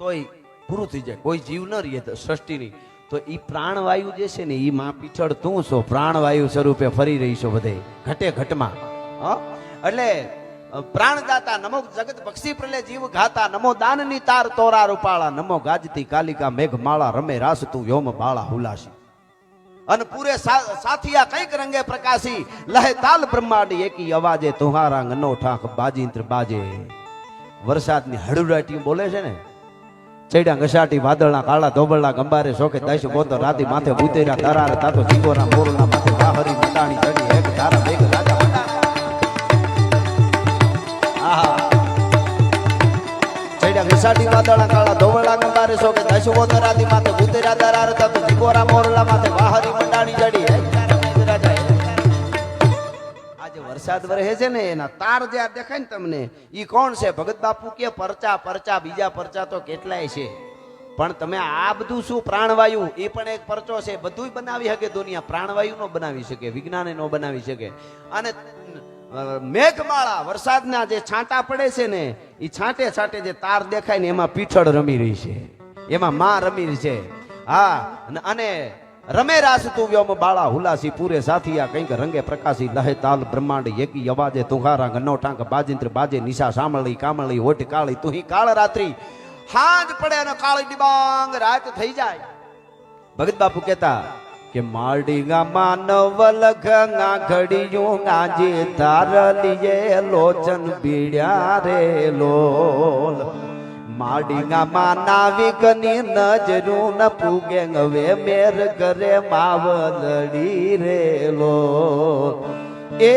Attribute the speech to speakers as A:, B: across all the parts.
A: તોય પૂરું થઈ જાય. કોઈ જીવ ન રહીએ તો સૃષ્ટિની. તો એ પ્રાણવાયુ જે છે ને એ માં પીછળ તું છો, પ્રાણવાયુ સ્વરૂપે ફરી રહી છો બધે. ઘટે ઘટમાં? એટલે પ્રાણ પ્રાણદાતા નમો જગત પક્ષી પ્રલે જીવ ઘાતા નમો દાનની તાર તોરા રૂપાળા નમો ગાજતી કાલિકા મેઘ માળા રમે રાસ તું યોમ બાળા હુલાસી અન પૂરે સાથિયા કંઈક રંગે પ્રકાશી. લહે તાલ બ્રહ્માંડ એકી અવાજે તુહારા ગનો ઠાક બાજીંત્ર બાજે. વરસાદની હડુડાટી બોલે છે ને? ચૈડા ઘસાટી, વાદળના કાળા ધોબળના ગંબારે શોકે દશ બોતર રાતી માથે બુતેરા તારા તાતો ચીગોરા મોરના માથે વાહરી, મટાણી ચડી, એક તારા બેગ રાજા મંડાણા. આહા ચૈડા ઘસાટી, વાદળના કાળા ધોબળના ગંબારે શોકે દશ બોતર રાતી માથે ભૂતેરા તારા તાતો ચીગોરા મોરના માથે વાહરી મંડાણી ચડી વરસાદ વરહે છે ને, એના તાર જે આ દેખાય ને તમને એ કોણ છે? ભગત બાપુ કે પરચા પરચા, બીજા પરચા તો કેટલાય છે. પણ તમે આ બધું શું પ્રાણવાયુ? એ પણ એક પરચો છે. બધુંય બનાવી શકે દુનિયા. પ્રાણવાયુ નો બનાવી શકે, વિજ્ઞાન નો બનાવી શકે. અને મેઘમાળા વરસાદના જે છાંટા પડે છે ને એ છાંટે છાંટે જે તાર દેખાય ને, એમાં પીઠળ રમી રહી છે. એમાં માં રમી રહી છે. હા અને રમે રાસ તું વ્યોમ બાળા હુલાસી પૂરે સાથિયા કંઈક રંગે પ્રકાશી લહે તાલ બ્રહ્માંડ એકી અવાજે તુહારા ગનો ટાંક બાજિંત્ર બાજે નિશા સામળી કામળી ઓટ કાળી તુહી કાળ રાત્રી. હાંજ પડે અને કાળી ડિબાંગ રાત થઈ જાય. ભગત બાપુ કહેતા કે માડી ગામાં નવલખ ઘડિયું ગાજે તાર લીએ લોચન બીડ્યા રે લોલ. માડી ગામાં નાવિકની નજરું ન પૂગે હવે મેર કરે માવલડી રેલો એ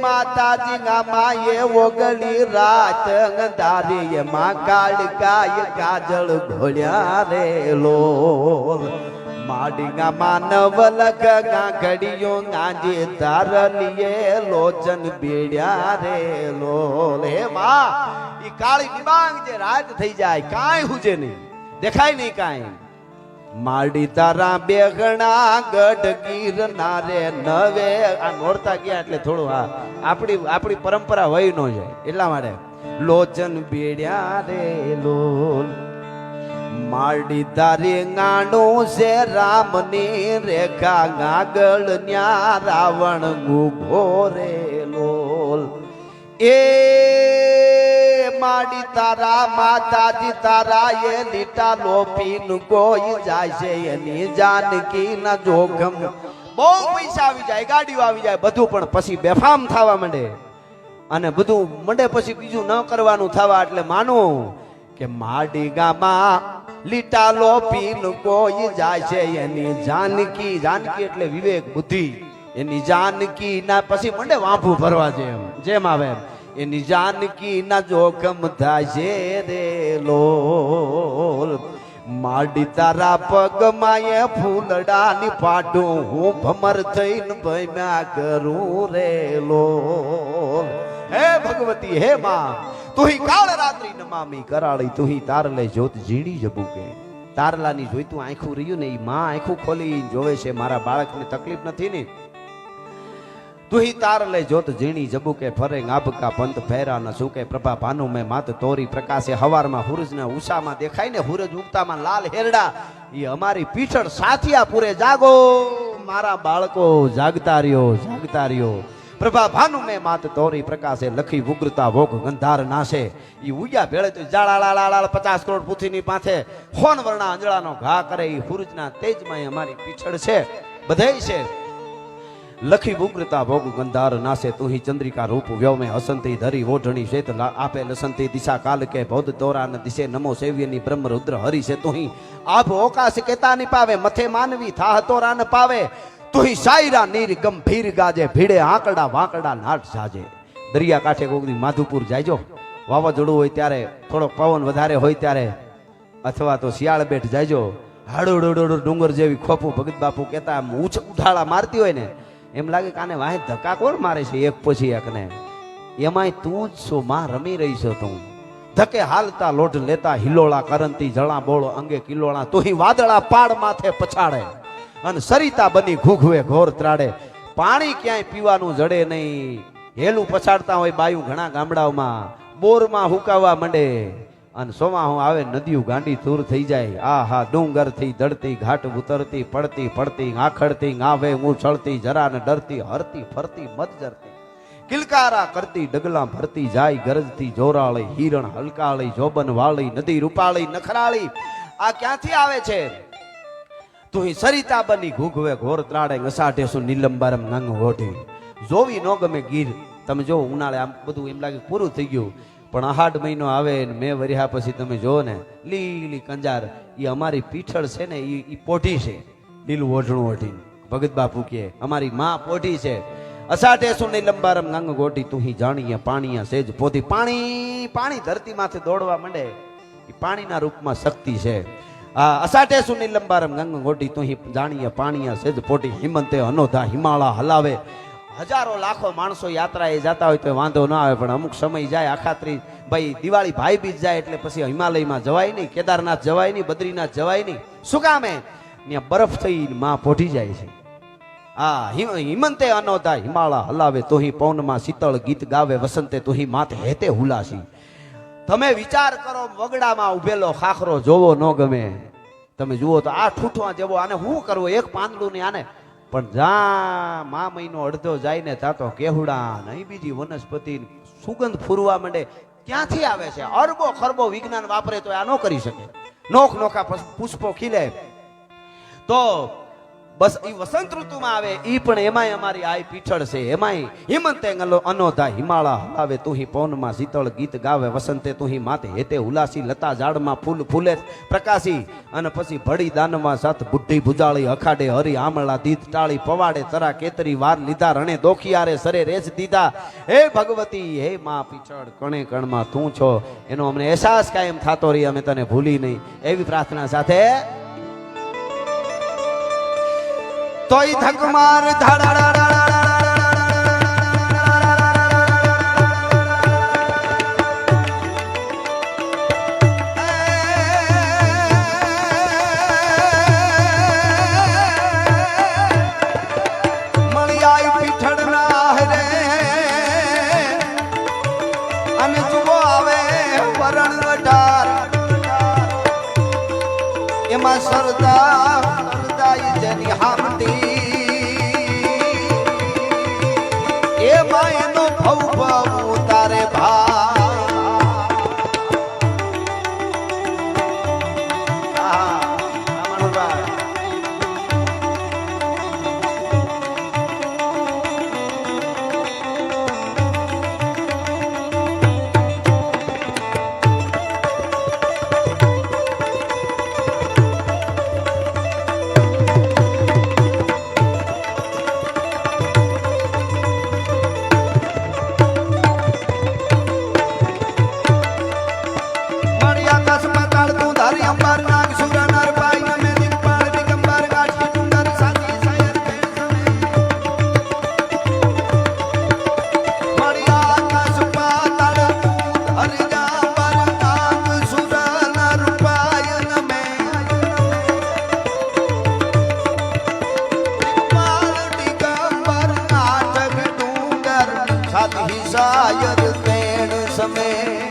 A: માતાજી ના માએ ઓગળી રાત અંધારી એમાં કાળ ગાય કાજળ ઘોડ્યા રે લોલ માનવ નવલક ગાંગડીઓ ગાંજે તારલીએ લોચન બેડ્યા રે લો લે માં. ઈ કાળી ડિબાંગ જે રાત થઈ જાય, કાંઈ હુજે નહીં. દેખાય નહીં કાંઈ. માડી તારા બેગણા ગઢ ગીર નારે નવે. આ નોરતા ગયા એટલે થોડું આ આપણી આપણી પરંપરા વહી ન જાય. એટલા માટે લોચન બેડ્યા રે લોલ માડી તારી ગાંડું છે રામની રેખા ગાગળ ન્યા રાવણ ગુભો રે લોલ એ માડી તારા માતાજી તારા એ લીટા લોપીન કોઈ જાય છે એની જાનકી ના જોખમ. બહુ પૈસા આવી જાય, ગાડીઓ આવી જાય, બધું પણ પછી બેફામ થવા માંડે. અને બધું મંડે પછી બીજું ન કરવાનું થવા એટલે માનું. કે માડી ગામાં લીટા લોપીન કોઈ જાય છે. એની જાનકી જાનકી એટલે વિવેક, બુદ્ધિ. એની જાનકી ના પછી મંડે વાંભું ભરવા એમ જેમ આવે એમ. એની જાનકી ના જોખમ છે રે લોલ. માડી તારા પગમાં એ ફૂલડાની પાટું હું ભમર થઈને ભમ્યા કરું રે લોલ. હે ભગવતી, હે માં. તુહી કાળ રાત્રિ નમામી, કરાળી તુહી તારલે જોત ઝીણી જબુકે તારલાની જોઈતું આંખું રહ્યું ને એ માં આંખું ખોલી જોવે છે, મારા બાળકને તકલીફ નથી ને? તુહી તારલે જોત ઝીણી જબુકે ફરે ગાભકા પંત ફેરા ન સુકે. પ્રભા ભાનુ મેં માત તોરી પ્રકાશે, હવારમાં હુરજના ઉષામાં દેખાય ને હુરજ ઉગતામાં લાલ હેરડા. એ અમારી પીઠળ સાથિયા પૂરે જાગો. મારા બાળકો, જાગતા રહ્યો જાગતા રહ્યો. પ્રભા ભાનુ મેં માત તોરી પ્રકાશે લખી ઉગ્રતા ભોગ ગંધાર નાશે. ઈ ઉયા ભેળે તો જાળા પચાસ કરોડ પૃથ્વીની પાસે હોન વર્ણા અંજળાનો ઘા કરે. ઈ હુરજના તેજમાં અમારી પીછળ છે. બધાય છે. લખી ઉગ્રતા ભોગ ગંધાર નાશે. તુહી ચંદ્રિકા રૂપ વ્યોમે હસંતી ધરી ઓઢણી શેત આપે લસંતી દિશા કાલ કે બૌદ્ધ તોરાન દિશે. નમો સેવ્યની બ્રહ્મ રુદ્ર હરિ છે. તુહી આભ ઓકાશ કેતા ની પાવે. મથે માનવી થાહ તોરાન પાવે. તુહી સાયરા નીર ગંભીર ગાજે, ભીડે આંકડા વાંકડા નાટ સાજે દરિયા કાંઠે કોકની માધુપુર જાયજો. વાવાઝોડું હોય ત્યારે થોડોક પવન વધારે હોય ત્યારે. અથવા તો શિયાળ બેઠ જાયજો. હાડોડોડો ડુંગર જેવી ખોપું ભગત બાપુ કહેતા આમ ઉછ ઉઠાળા મારતી હોય ને, એમ લાગે કે આને વાહે ધક્કા કોણ મારે છે એક પછી એકને? એમાંય તું જ છો, માં રમી રહી છો તું. ધકે હાલતા લોઢ લેતા હિલોળા કરંતી જળા બોળો અંગે કિલોળા તુહી વાદળા પાડ માથે પછાડે. અને સરિતા બની ઘૂઘવે ઘોર ત્રાડે. પાણી ક્યાંય પીવાનું જડે નહીં. હેલું પછાડતા હોય બાયું ઘણા ગામડાઓમાં. બોરમાં હુકાવા માંડે. અને સોમા હું આવે નદીઓ ગાંડી તૂર થઈ જાય. આ હા ડુંગરથી દડતી, ઘાટ ઉતરતી, પડતી પડતી, આખડતી ગાવે ચડતી જરા ને ડરતી, હરતી, ફરતી, મત જરતી. કિલકારા કરતી, ડગલા ભરતી, જાય ગરજતી, જોરાળી, હિરણ હલકાળી, જોબન વાળી, નદી રૂપાળી, નખરાળી. આ ક્યાંથી આવે છે? તું સરિતા બની ઘૂઘવે ઘોર ત્રાડે ngસાઢે શું નીલંબારમ નંગ ઓઢી જોવી નો ગમે ગીર. તમે જો ઉનાળે આમ બધું એમ લાગે પૂરું થઈ ગયું. પણ આહાડ મહિનો આવે ને મેં વર્યા પછી તમે જો ને, લીલી કંજાર એ અમારી પીઠળ છે ને એ પોઢી છે. લીલું ઓઢણું ઓઢીને. ભગત બાપુ કે અમારી માં પોઢી છે. અસાઢે શું નીલંબારમ નંગ ગોટી તું જાણીએ પાણીયા સેજ પોતી પાણી પાણી ધરતી માથે દોડવા માંડે. એ પાણીના રૂપમાં શક્તિ છે. આ સુ લંબારમ ગંગ ગોટી તું જાણીએ પાણીયા સેજ પોટી હિમંતે, અનોધા, હિમાળા હલાવે. હજારો લાખો માણસો યાત્રાએ જતા હોય તો વાંધો ના આવે, પણ અમુક સમય જાય આખાત્રી. ભાઈ, દિવાળી ભાઈ બીજ જાય એટલે પછી હિમાલયમાં જવાય નહીં, કેદારનાથ જવાય નહીં, બદ્રીનાથ જવાય નહીં. શું કામે ત્યાં બરફ થઈ માં પોઢી જાય છે. આ હિમ- હિમંતે, અનોધા, હિમાળા હલાવે, તોહી પવનમાં શીતળ ગીત ગાવે, વસંતે તોહી માથે હેતે હુલાસી તમે વિચાર કરો, વગડામાં ઉભેલો ખાખરો જોવો ન ગમે. તમે જુઓ તો આ ઠૂઠવા જેવો આને શું કરવો? એક પાંદડું ને આને. પણ જા મા મહિનો અડધો જાય ને ત્યાં તો કેહુડા નહીં બીજી વનસ્પતિ સુગંધ ફૂરવા માંડે. ક્યાંથી આવે છે? અરબો ખરબો વિજ્ઞાન વાપરે તો આ ન કરી શકે. નોખ નોખા પુષ્પો ખીલે. તો બસ એ વસંત ઋતુમાં આવે એ પણ એમાંય અમારી આય પીઠળ છે. એમાંય હિમંતે અનોધા હિમાળા હલાવે, તુહી પવનમાં શીતળ ગીત ગાવે, વસંતે તુહી માથે હેતે ઉલાસી, લતા ઝાડમાં ફૂલ ફૂલે, પ્રકાશી અને પછી ભળી દાનમાં સાથ બુઢી ભુજાળી, અખાડે હરી આમળા દીધ ટાળી, પવાડે તરા કેતરી, વાર લીધા રણે દોખિયારે, સરે રેજ દીધા. હે ભગવતી, હે મા પીછળ કણે કણમાં તું છો. એનો અમને અહેસાસ કાયમ થતો રહી, અમે તને ભૂલી નહીં. એવી પ્રાર્થના સાથે તોય ધક માર ver.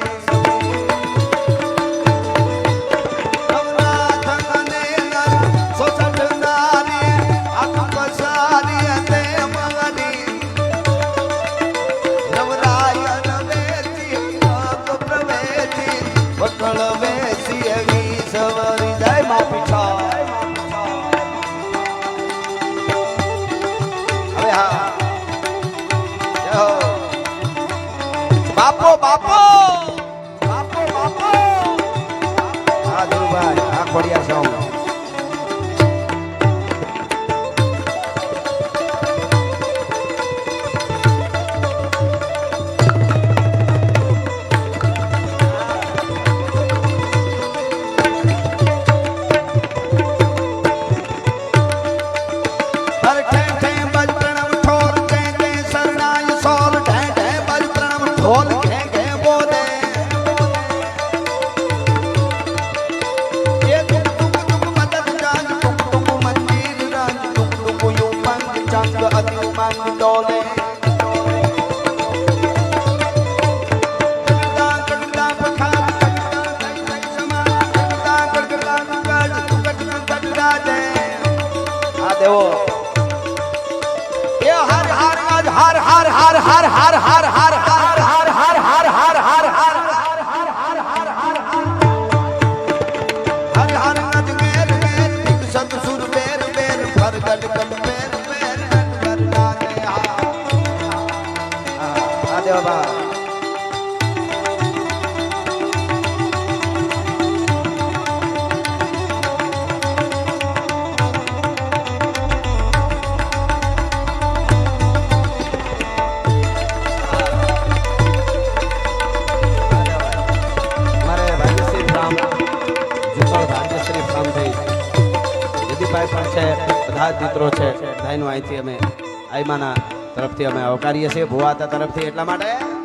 A: આઈમાના તરફથી અમે આવકારીએ છીએ ભુવાતા તરફથી એટલા માટે.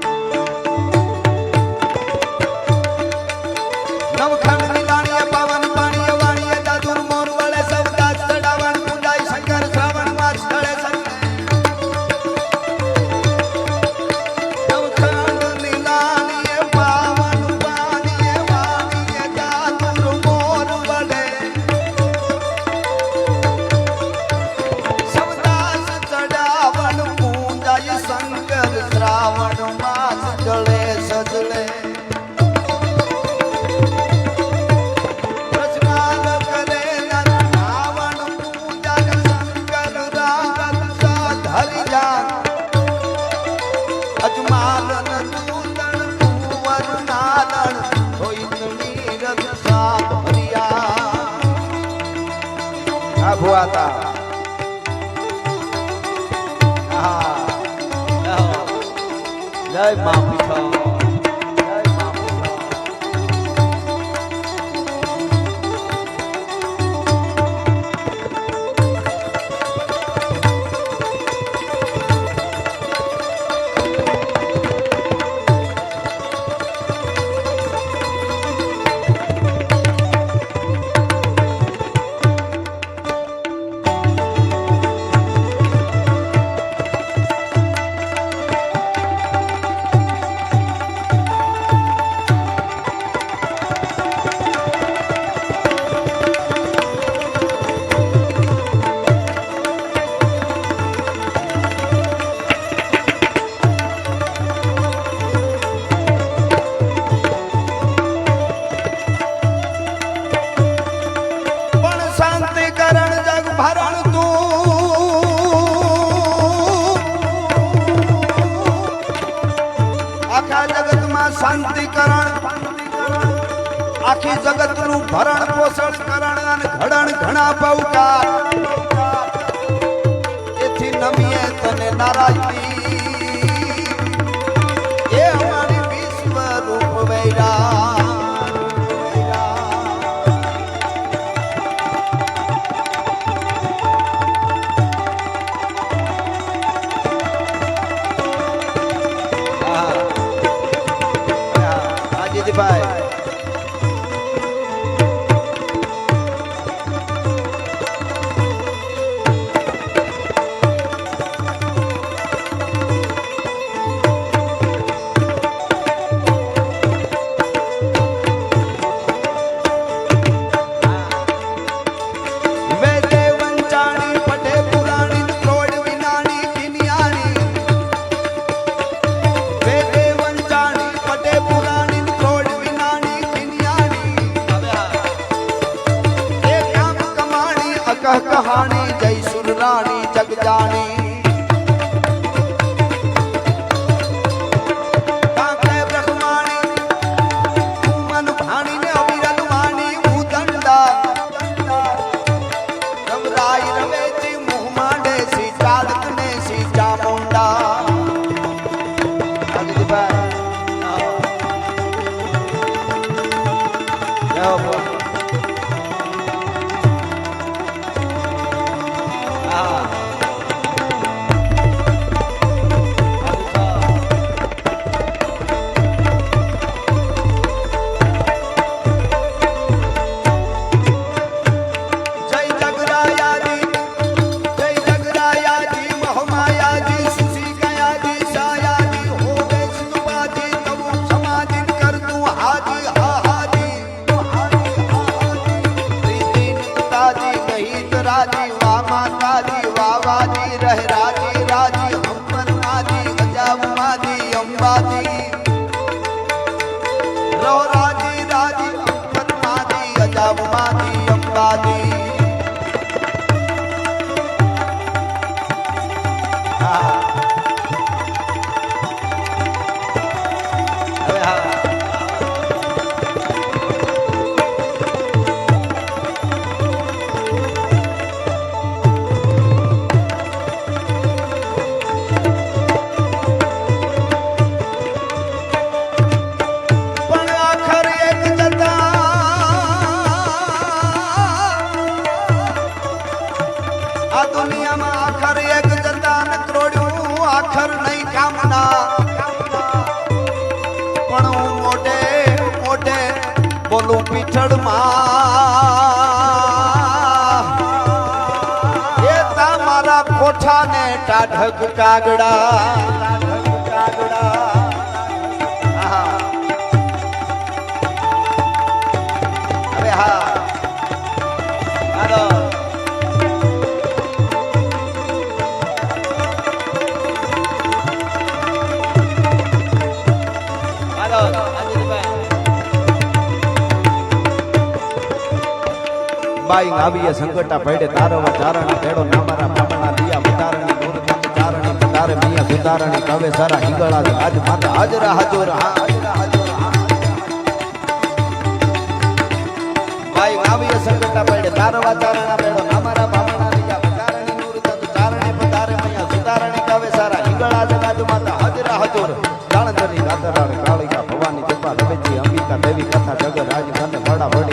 A: ઊભા હતા જય મા en el Padre. ટાઢક કાગડા. બાઈ આવીએ સંકટા પડે તારવા ચારણી ભેડો, નામારા બાબના દિયા વધારણી દૂરબંધ ચારણી સુધારણી કવે સારા હિંગળા આજ માતા હાજરા હાજર. ભાઈ આવીએ સંગટા પડે. તારવા તારણા મેળો. અમારા બામણા બાબના તારણી નૂર તત ચારણી પધારે મિયા સુતારણી કવે સારા હિંગળા આજ માતા હાજરા હાજર. જાણધરી રાતરાળ કાળિકા ભવાની જપા રવેજી અંબિકા દેવી કથા જગ રાજ મને વડા વડી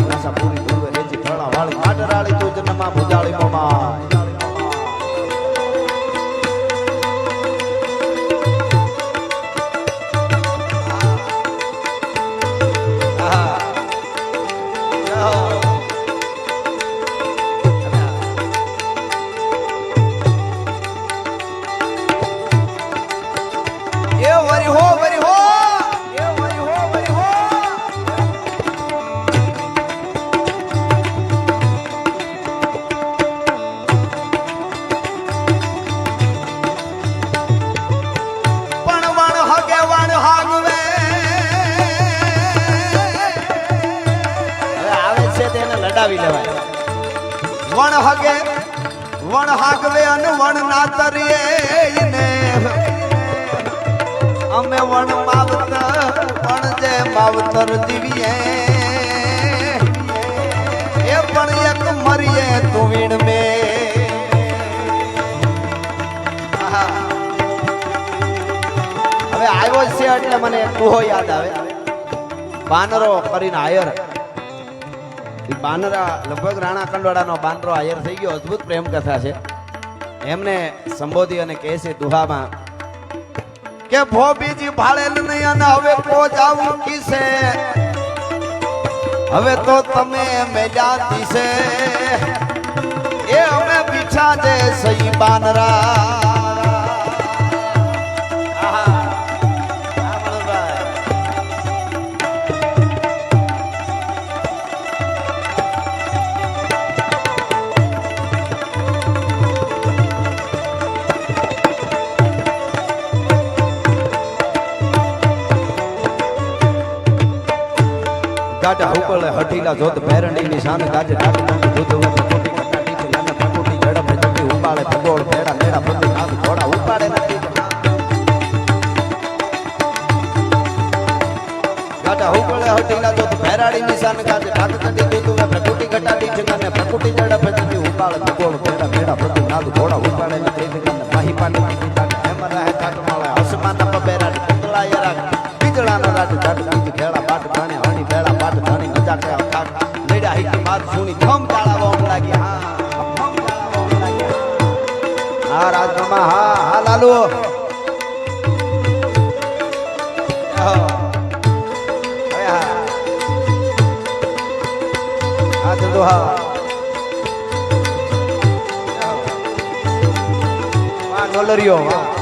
A: બાનરો કરીને આયર. બાનરા, લગભગ રાણા કંડોળાનો બાનરો આયર થઈ ગયો. અદ્ભુત પ્રેમ કથા છે. એમને સંબોધી અને કહે છે દુહામાં, કે ભો બીજી ભાળેલ નહીં અને હવે પહોંચાવું કિસે? હવે તો તમે મેજા દિશે એ અમે પીછા દે સહી બાનરા. ગાઢા હુકળે હઠીલા જોત ભેરણી ની શાન ગાજે ડાક ડાક દૂધ વગર કોટી કટા ટીચ લાના ફકોટી ઝડપ ભજતી ઉપાળે ભગોળ ભેડા મેડા પતિ નાગ ઘોડા ઉપાડે ગાઢા હુકળે હઠીલા જોત ભેરાડી ની શાન ગાજે. ડાક ડાક દૂધ વગર કોટી કટા ટીચ લાના ફકોટી ઝડપ ભજતી ઉપાડે. હા હા ધંધો હા ડોલરિયો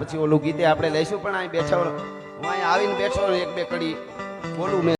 A: પછી ઓલું ગીતે આપણે લઈશું પણ અહીં બેઠા હું અહીં આવીને બેઠો એક બે કડી બોલું મેં.